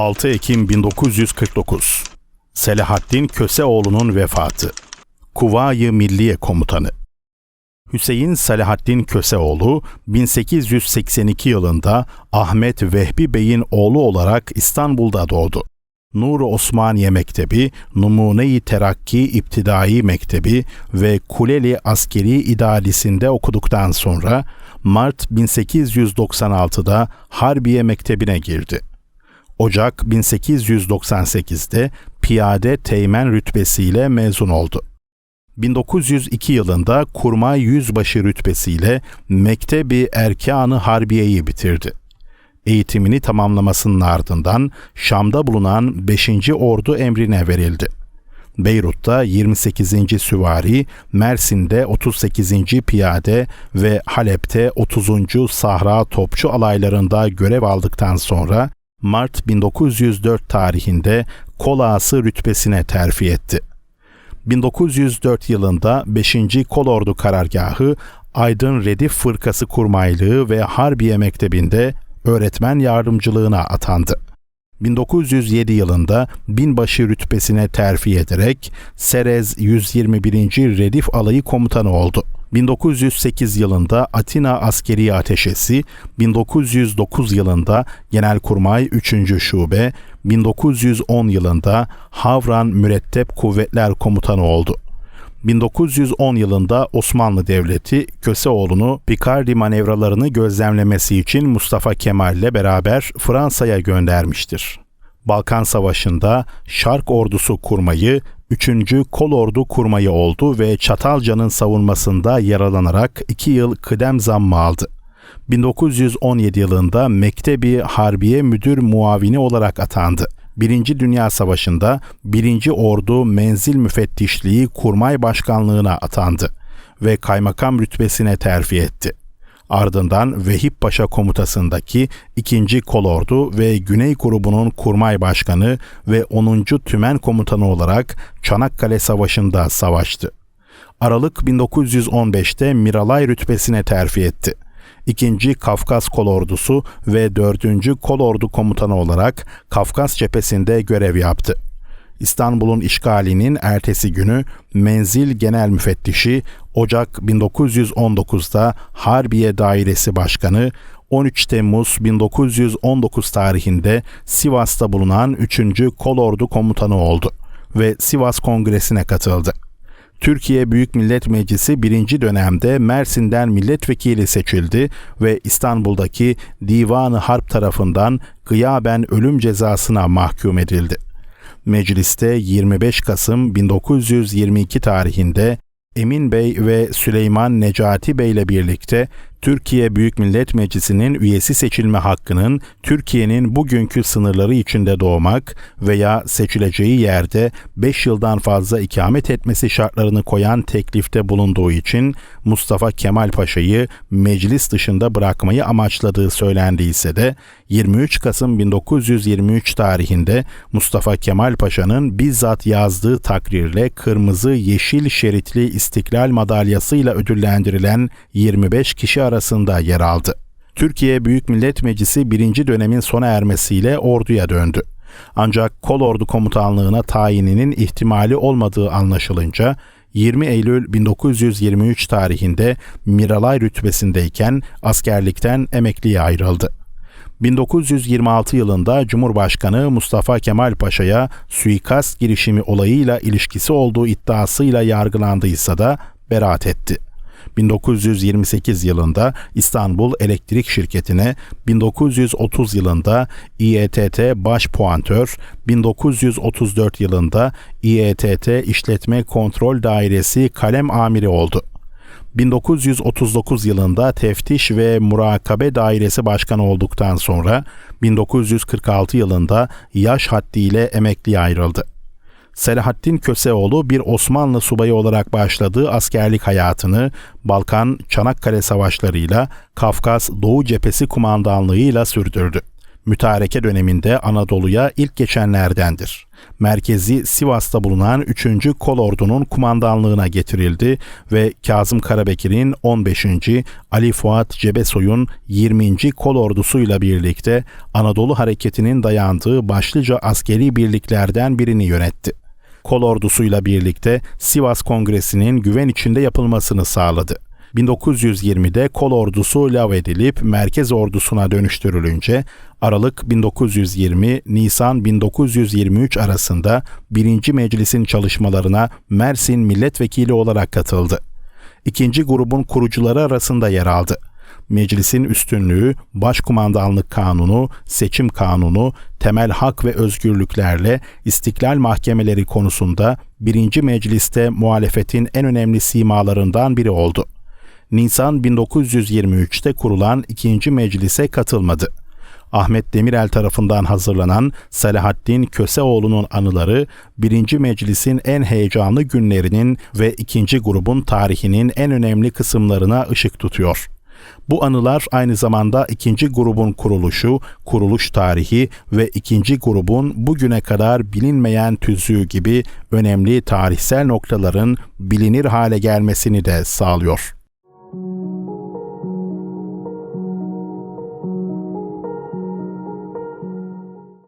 6 Ekim 1949 Selahaddin Köseoğlu'nun vefatı Kuvayi Milliye Komutanı Hüseyin Selahaddin Köseoğlu 1882 yılında Ahmet Vehbi Bey'in oğlu olarak İstanbul'da doğdu. Nur Osmaniye Mektebi, Numune-i Terakki İptidai Mektebi ve Kuleli Askeri İdadisi'nde okuduktan sonra Mart 1896'da Harbiye Mektebi'ne girdi. Ocak 1898'de piyade teğmen rütbesiyle mezun oldu. 1902 yılında kurmay yüzbaşı rütbesiyle Mektebi Erkanı Harbiye'yi bitirdi. Eğitimini tamamlamasının ardından Şam'da bulunan 5. Ordu emrine verildi. Beyrut'ta 28. Süvari, Mersin'de 38. Piyade ve Halep'te 30. Sahra Topçu alaylarında görev aldıktan sonra Mart 1904 tarihinde Kolağası rütbesine terfi etti. 1904 yılında 5. Kolordu Karargahı Aydın Redif Fırkası Kurmaylığı ve Harbiye Mektebi'nde öğretmen yardımcılığına atandı. 1907 yılında binbaşı rütbesine terfi ederek Serez 121. Redif Alayı Komutanı oldu. 1908 yılında Atina Askeri Ateşesi, 1909 yılında Genelkurmay 3. Şube, 1910 yılında Havran Mürettep Kuvvetler Komutanı oldu. 1910 yılında Osmanlı Devleti Köseoğlu'nu Picardy manevralarını gözlemlemesi için Mustafa Kemal ile beraber Fransa'ya göndermiştir. Balkan Savaşı'nda Şark ordusu kurmayı, 3. Kol Ordu kurmayı oldu ve Çatalca'nın savunmasında yaralanarak 2 yıl kıdem zammı aldı. 1917 yılında Mektebi Harbiye Müdür Muavini olarak atandı. Birinci Dünya Savaşı'nda 1. Ordu Menzil Müfettişliği Kurmay Başkanlığına atandı ve kaymakam rütbesine terfi etti. Ardından Vehip Paşa komutasındaki 2. Kolordu ve Güney Grubu'nun kurmay başkanı ve 10. Tümen komutanı olarak Çanakkale Savaşı'nda savaştı. Aralık 1915'te Miralay rütbesine terfi etti. 2. Kafkas Kolordusu ve 4. Kolordu Komutanı olarak Kafkas cephesinde görev yaptı. İstanbul'un işgalinin ertesi günü Menzil Genel Müfettişi Ocak 1919'da Harbiye Dairesi Başkanı 13 Temmuz 1919 tarihinde Sivas'ta bulunan 3. Kolordu Komutanı oldu ve Sivas Kongresi'ne katıldı. Türkiye Büyük Millet Meclisi birinci dönemde Mersin'den milletvekili seçildi ve İstanbul'daki Divanı Harp tarafından gıyaben ölüm cezasına mahkum edildi. Mecliste 25 Kasım 1922 tarihinde Emin Bey ve Süleyman Necati Bey ile birlikte Türkiye Büyük Millet Meclisi'nin üyesi seçilme hakkının Türkiye'nin bugünkü sınırları içinde doğmak veya seçileceği yerde 5 yıldan fazla ikamet etmesi şartlarını koyan teklifte bulunduğu için Mustafa Kemal Paşa'yı meclis dışında bırakmayı amaçladığı söylendiyse de 23 Kasım 1923 tarihinde Mustafa Kemal Paşa'nın bizzat yazdığı takrirle kırmızı yeşil şeritli istiklal madalyasıyla ödüllendirilen 25 kişi arasında yer aldı. Türkiye Büyük Millet Meclisi birinci dönemin sona ermesiyle orduya döndü. Ancak kol ordu komutanlığına tayininin ihtimali olmadığı anlaşılınca 20 Eylül 1923 tarihinde Miralay rütbesindeyken askerlikten emekliye ayrıldı. 1926 yılında Cumhurbaşkanı Mustafa Kemal Paşa'ya suikast girişimi olayıyla ilişkisi olduğu iddiasıyla yargılandıysa da beraat etti. 1928 yılında İstanbul Elektrik Şirketi'ne, 1930 yılında İETT Baş Puantör, 1934 yılında İETT İşletme Kontrol Dairesi Kalem Amiri oldu. 1939 yılında Teftiş ve Murakabe Dairesi Başkanı olduktan sonra 1946 yılında yaş haddiyle emekliye ayrıldı. Selahaddin Köseoğlu bir Osmanlı subayı olarak başladığı askerlik hayatını Balkan Çanakkale savaşlarıyla Kafkas Doğu Cephesi kumandanlığıyla sürdürdü. Mütareke döneminde Anadolu'ya ilk geçenlerdendir. Merkezi Sivas'ta bulunan 3. Kolordu'nun kumandanlığına getirildi ve Kazım Karabekir'in 15. Ali Fuat Cebesoy'un 20. Kolordusu'yla birlikte Anadolu hareketinin dayandığı başlıca askeri birliklerden birini yönetti. Kolordusuyla birlikte Sivas Kongresi'nin güven içinde yapılmasını sağladı. 1920'de kol ordusu lağvedilip merkez ordusuna dönüştürülünce Aralık 1920-Nisan 1923 arasında 1. Meclis'in çalışmalarına Mersin milletvekili olarak katıldı. İkinci grubun kurucuları arasında yer aldı. Meclisin üstünlüğü, başkumandanlık kanunu, seçim kanunu, temel hak ve özgürlüklerle istiklal mahkemeleri konusunda birinci mecliste muhalefetin en önemli simalarından biri oldu. Nisan 1923'te kurulan ikinci meclise katılmadı. Ahmet Demirel tarafından hazırlanan Selahaddin Köseoğlu'nun anıları, birinci meclisin en heyecanlı günlerinin ve ikinci grubun tarihinin en önemli kısımlarına ışık tutuyor. Bu anılar aynı zamanda ikinci grubun kuruluşu, kuruluş tarihi ve ikinci grubun bugüne kadar bilinmeyen tüzüğü gibi önemli tarihsel noktaların bilinir hale gelmesini de sağlıyor. Thank you.